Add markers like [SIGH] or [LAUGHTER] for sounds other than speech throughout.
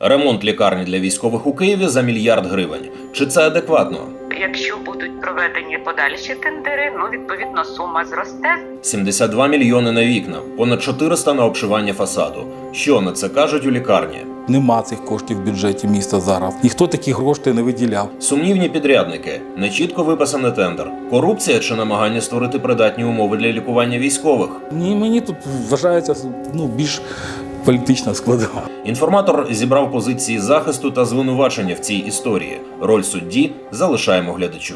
Ремонт лікарні для військових у Києві за мільярд гривень. Чи це адекватно? Якщо будуть проведені подальші тендери, ну відповідно сума зросте. 72 мільйони на вікна, понад 400 на обшивання фасаду. Що на це кажуть у лікарні? Нема цих коштів в бюджеті міста зараз. Ніхто такі гроші не виділяв. Сумнівні підрядники, нечітко виписаний тендер, корупція чи намагання створити придатні умови для лікування військових. Ні, мені тут вважається ну, більш політична складова. Інформатор зібрав позиції захисту та звинувачення в цій історії. Роль судді залишаємо глядачу.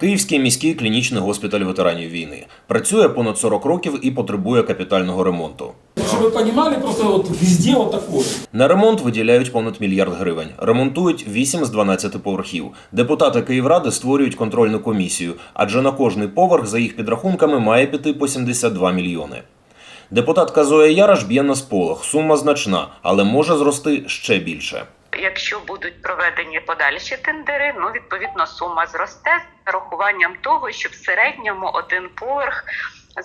Київський міський клінічний госпіталь ветеранів війни працює понад 40 років і потребує капітального ремонту. Чтобы вы понимали, просто вот везде такое. На ремонт виділяють понад мільярд гривень. Ремонтують 8 з 12 поверхів. Депутати Київради створюють контрольну комісію, адже на кожний поверх, за їх підрахунками, має піти по 72 мільйони. Депутатка Зоя Яраш б'є на сполох. Сума значна, але може зрости ще більше. Якщо будуть проведені подальші тендери, ну відповідно сума зросте з рахуванням того, що в середньому один поверх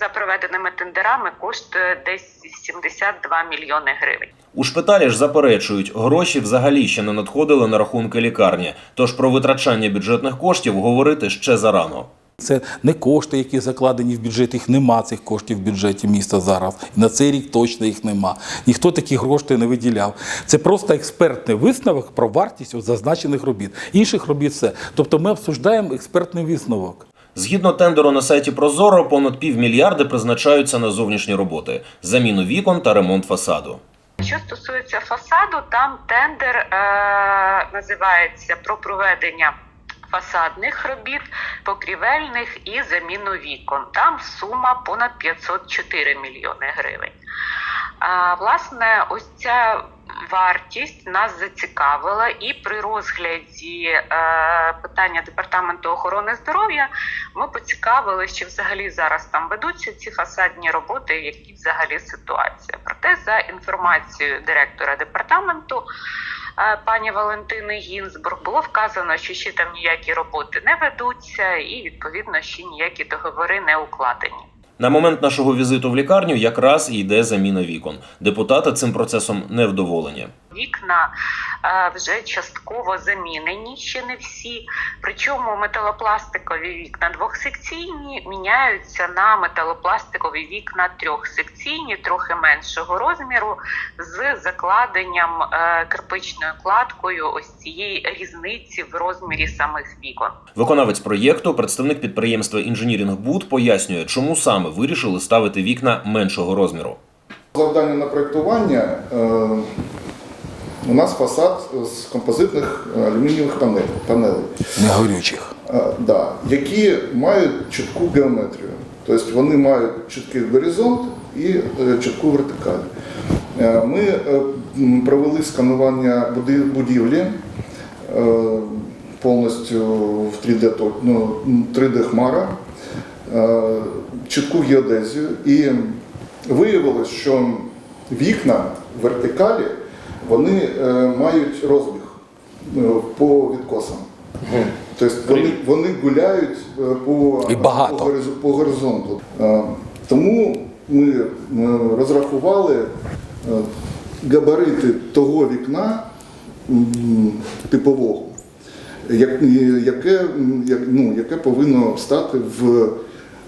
за проведеними тендерами коштує десь 72 мільйони гривень. У шпиталі ж заперечують, гроші взагалі ще не надходили на рахунки лікарні, тож про витрачання бюджетних коштів говорити ще зарано. Це не кошти, які закладені в бюджет. Їх нема цих коштів в бюджеті міста зараз. І на цей рік точно їх нема. Ніхто такі гроші не виділяв. Це просто експертний висновок про вартість зазначених робіт. Інших робіт все. Тобто ми обсуждаємо експертний висновок. Згідно тендеру на сайті Прозоро, понад півмільярди призначаються на зовнішні роботи, заміну вікон та ремонт фасаду. Що стосується фасаду, там тендер е, називається про проведення фасадних робіт, покрівельних і заміну вікон. Там сума понад 504 мільйони гривень. А, власне, ось ця вартість нас зацікавила, і при розгляді е, питання департаменту охорони здоров'я ми поцікавилися, чи взагалі зараз там ведуться ці фасадні роботи, які взагалі ситуація. Проте, за інформацією директора департаменту. Пані Валентини Гінзбург було вказано, що ще там ніякі роботи не ведуться, і відповідно ще ніякі договори не укладені. На момент нашого візиту в лікарню якраз і йде заміна вікон. Депутати цим процесом невдоволені. Вікна вже частково замінені, ще не всі. Причому металопластикові вікна двохсекційні міняються на металопластикові вікна трьохсекційні, трохи меншого розміру, з закладенням е, кирпичною кладкою ось цієї різниці в розмірі самих вікон. Виконавець проєкту, представник підприємства Інженірінг Буд, пояснює, чому саме вирішили ставити вікна меншого розміру. Завдання на проєктування е, у нас фасад з композитних е, алюмінієвих панелей, панелей Негорючих. е, да, які мають чітку геометрію. Тобто вони мають чіткий горизонт і е, чітку вертикаль. Ми провели сканування будівлі повністю в 3D, то- ну, 3D хмара, е, чітку геодезію і виявилось, що вікна вертикалі вони е, мають розбіг е, по відкосам. Тобто вони, вони гуляють е, по, по, по горизонту. Е, Тому ми е, розрахували е, габарити того вікна типового, яке, ну, яке повинно стати в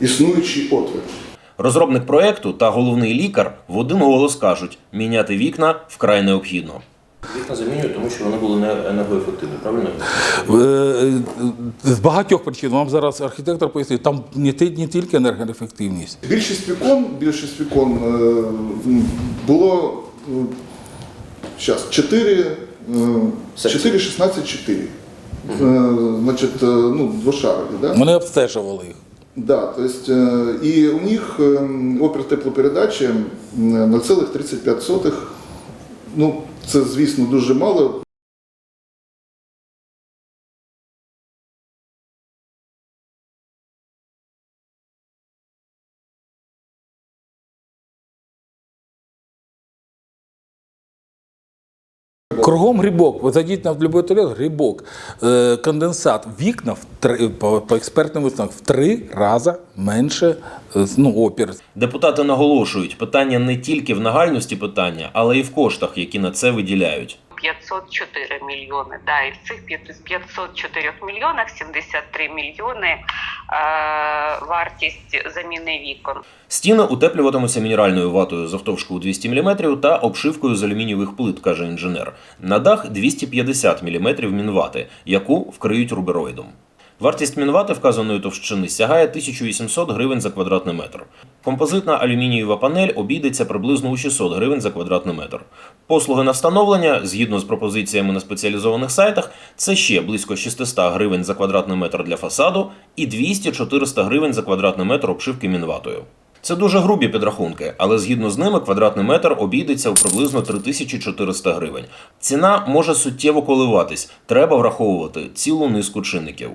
існуючий отвір. Розробник проєкту та головний лікар в один голос кажуть, міняти вікна вкрай необхідно. Вікна замінюють, тому що вони були не енергоефективні, правильно? Е, е, З багатьох причин вам зараз архітектор пояснить, там не ти- не тільки енергоефективність. Більшість вікон, більшість вікон е, було зараз 4, е, 4, 16, 4. Е, Значить, е, ну, двошарові, да? Вони обстежували їх. Да, то есть, е, і у них опір теплопередачі м, 0,35. Ну, це, звісно, дуже мало. Кругом грибок. Ви зайдіть на будь-який туалет, грибок. Е, конденсат. Вікна в три, по, експертним висновкам в три рази менше е, ну, опір. Депутати наголошують, питання не тільки в нагальності питання, але й в коштах, які на це виділяють. 504 мільйони. Да, і в цих 504 мільйонах 73 мільйони е, вартість заміни вікон. Стіни утеплюватимуться мінеральною ватою завтовшки у 200 мм та обшивкою з алюмінієвих плит, каже інженер. На дах 250 мм мінвати, яку вкриють рубероїдом. Вартість мінвати вказаної товщини сягає 1800 гривень за квадратний метр. Композитна алюмінієва панель обійдеться приблизно у 600 гривень за квадратний метр. Послуги на встановлення, згідно з пропозиціями на спеціалізованих сайтах, це ще близько 600 гривень за квадратний метр для фасаду і 200-400 гривень за квадратний метр обшивки мінватою. Це дуже грубі підрахунки, але згідно з ними квадратний метр обійдеться у приблизно 3400 гривень. Ціна може суттєво коливатись, треба враховувати цілу низку чинників.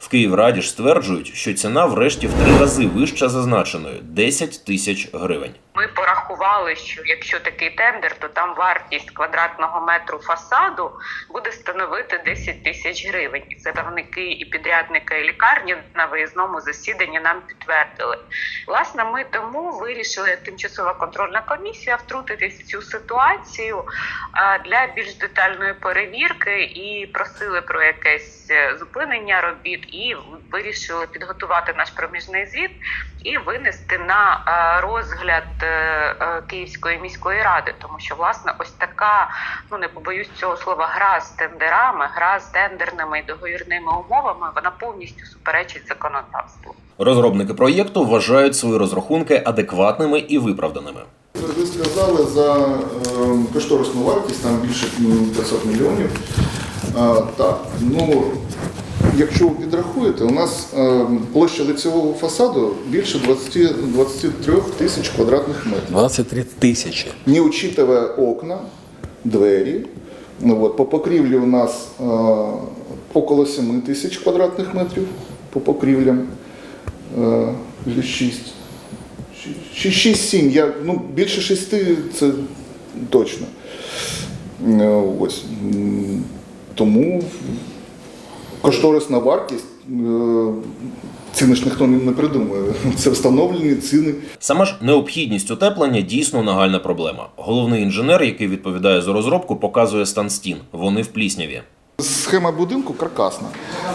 В Київраді ж стверджують, що ціна врешті в три рази вища зазначеної 10 тисяч гривень. Ми порахували, що якщо такий тендер, то там вартість квадратного метру фасаду буде становити 10 тисяч гривень. Це правники і підрядника і лікарні на виїзному засіданні нам підтвердили. Власне, ми тому вирішили тимчасова контрольна комісія втрутитись в цю ситуацію для більш детальної перевірки і просили про якесь е, зупинення робіт, і вирішили підготувати наш проміжний звіт і винести на е, розгляд е, е, Київської міської ради, тому що власне ось така, ну не побоюсь цього слова, гра з тендерами, гра з тендерними і договірними умовами, вона повністю суперечить законодавству. Розробники проєкту вважають свої розрахунки адекватними і виправданими. Ви сказали за е, кошторисну вартість, там більше 500 мільйонів. Так, ну, якщо ви підрахуєте, у нас е, площа лицевого фасаду більше 20, 23 тисяч квадратних метрів. 23 тисячі. не учитывая окна, двері. Ну, вот, по покрівлі у нас е, около 7 тисяч квадратних метрів по покрівлям. Е, 6. 6-7, я, ну, більше 6 це точно. Е, ось. Тому кошторисна вартість, е, ціни ж ніхто не придумує. [LAUGHS] Це встановлені ціни. Сама ж необхідність утеплення дійсно нагальна проблема. Головний інженер, який відповідає за розробку, показує стан стін. Вони в плісняві. Схема будинку каркасна.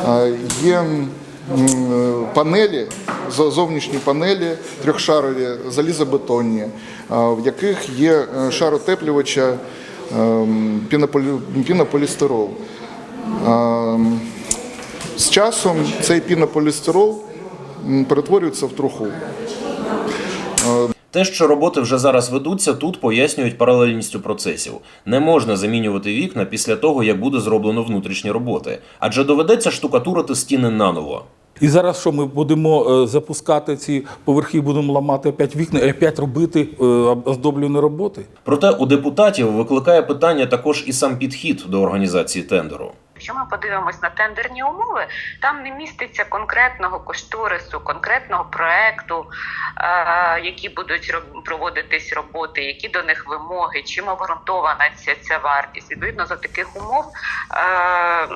Е, Є е, панелі, зовнішні панелі трьохшарові, залізобетонні, е, в яких є шар утеплювача ем, пінополістирол. Ем, З часом цей пінополістирол перетворюється в труху. Те, що роботи вже зараз ведуться, тут пояснюють паралельністю процесів. Не можна замінювати вікна після того, як буде зроблено внутрішні роботи, адже доведеться штукатурити стіни наново. І зараз що ми будемо е, запускати ці поверхи, будемо ламати опять вікна і опять робити е, оздоблені роботи? Проте у депутатів викликає питання також і сам підхід до організації тендеру. Якщо ми подивимось на тендерні умови, там не міститься конкретного кошторису, конкретного проекту, е, які будуть проводитись роботи, які до них вимоги, чим обґрунтована ця, ця вартість. Відповідно, за таких умов е,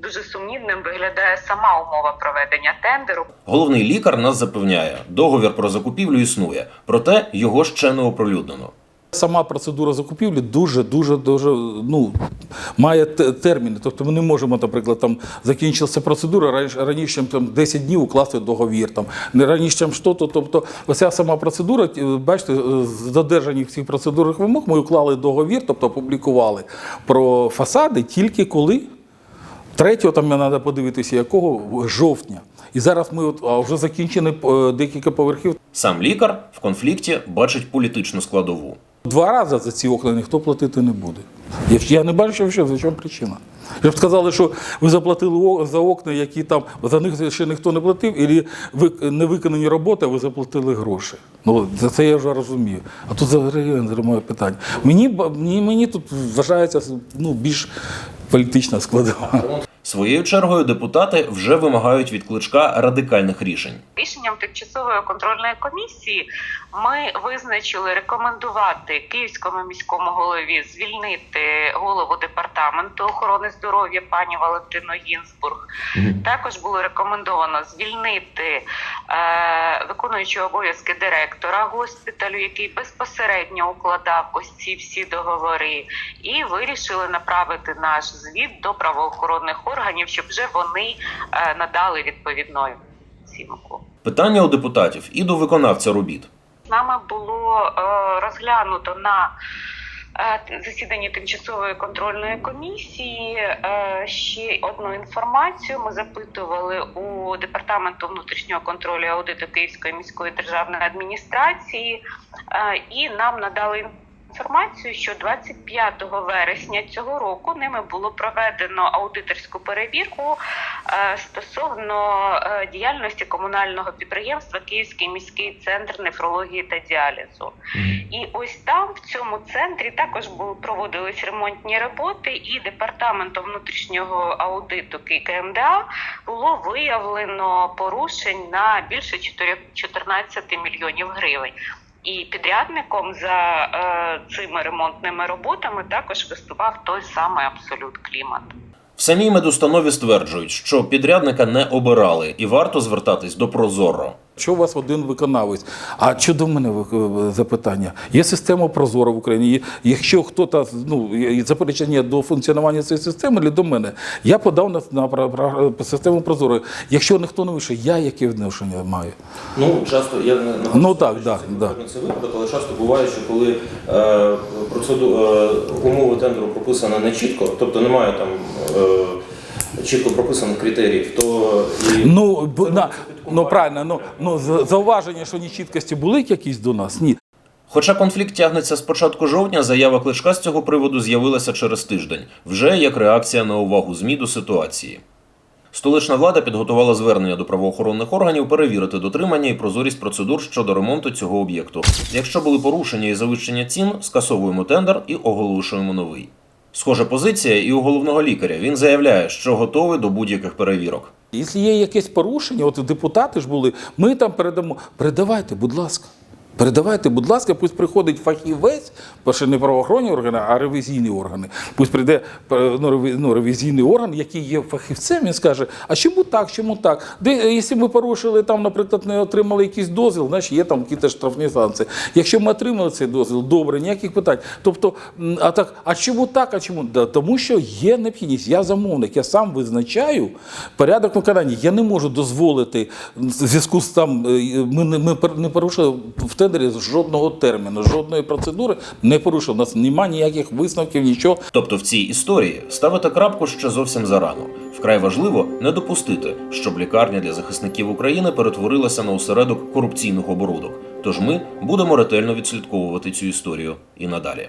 дуже сумнівним виглядає сама умова проведення тендеру. Головний лікар нас запевняє, договір про закупівлю існує, проте його ще не оприлюднено. Сама процедура закупівлі дуже, дуже, дуже ну, має терміни. Тобто ми не можемо, наприклад, там закінчилася процедура, раніше, там 10 днів укласти договір, там, не раніше, чим що, то. Тобто, оця сама процедура, бачите, е, з додержання всіх процедурних вимог ми уклали договір, тобто опублікували про фасади тільки коли. Третього там треба подивитися, якого жовтня. І зараз ми от, а вже закінчені е, декілька поверхів. Сам лікар в конфлікті бачить політичну складову. Два рази за ці окна ніхто платити не буде. Я, не бачу, що за чому причина. Я б сказали, що ви заплатили за окна, які там за них ще ніхто не платив, і не виконані роботи, а ви заплатили гроші. Ну за це я вже розумію. А тут взагалі моє питання. Мені, мені, мені тут вважається ну, більш політична складова. Своєю чергою депутати вже вимагають від кличка радикальних рішень. Рішенням тимчасової контрольної комісії ми визначили рекомендувати Київському міському голові звільнити голову департаменту охорони здоров'я пані Валентину Гінзбург. Також було рекомендовано звільнити е, виконуючого обов'язки директора госпіталю, який безпосередньо укладав ось ці всі договори, і вирішили направити наш звіт до правоохоронних органів, щоб вже вони е, надали відповідну оцінку. Питання у депутатів і до виконавця робіт. З нами було е, розглянуто на е, засіданні тимчасової контрольної комісії ще одну інформацію. Ми запитували у департаменту внутрішнього контролю і аудиту Київської міської державної адміністрації, і нам надали інформацію, що 25 вересня цього року ними було проведено аудиторську перевірку е, стосовно е, діяльності комунального підприємства Київський міський центр нефрології та діалізу. І ось там, в цьому центрі, також були проводились ремонтні роботи, і департаментом внутрішнього аудиту КМДА було виявлено порушень на більше 4 14 мільйонів гривень. І підрядником за е, цими ремонтними роботами також виступав той самий абсолют клімат. В самій медустанові стверджують, що підрядника не обирали і варто звертатись до Прозоро. Що у вас один виконавець? А що до мене ви- запитання? Є система Прозоро в Україні. Якщо хтось ну, заперечення до функціонування цієї системи, чи до мене, я подав на, на про- систему Прозоро. Якщо ніхто не вийшов, я яке відношення маю? Ну, часто я не Ну, так, сказати, да, це да. випадок, але часто буває, що коли е, процеду, е, умови тендеру прописані не чітко, тобто немає там е, чітко прописаних критеріїв, то і Ну, на, ну правильно, ну, ну зауваження, що нечіткості були якісь до нас? Ні. Хоча конфлікт тягнеться з початку жовтня, заява кличка з цього приводу з'явилася через тиждень, вже як реакція на увагу ЗМІ до ситуації. Столична влада підготувала звернення до правоохоронних органів перевірити дотримання і прозорість процедур щодо ремонту цього об'єкту. Якщо були порушення і завищення цін, скасовуємо тендер і оголошуємо новий. Схожа позиція і у головного лікаря. Він заявляє, що готовий до будь-яких перевірок. Якщо є якесь порушення, от депутати ж були, ми там передамо. Передавайте, будь ласка. Передавайте, будь ласка, пусть приходить фахівець, бо ще не правоохоронні органи, а ревізійні органи. Пусть прийде е, ну, ну, ревізійний орган, який є фахівцем, він скаже, а чому так, чому так? Де, е, якщо ми порушили, там, наприклад, не отримали якийсь дозвіл, значить є там якісь штрафні санкції. Якщо ми отримали цей дозвіл, добре, ніяких питань. Тобто, а так, а чому так, а чому? Да, тому що є необхідність. Я замовник, я сам визначаю порядок виконання. Я не можу дозволити в зв'язку з там, е, ми не, ми не порушили в тендері жодного терміну, жодної процедури не порушив. У нас немає ніяких висновків, нічого. Тобто в цій історії ставити крапку ще зовсім зарано. Вкрай важливо не допустити, щоб лікарня для захисників України перетворилася на осередок корупційних оборудок. Тож ми будемо ретельно відслідковувати цю історію і надалі.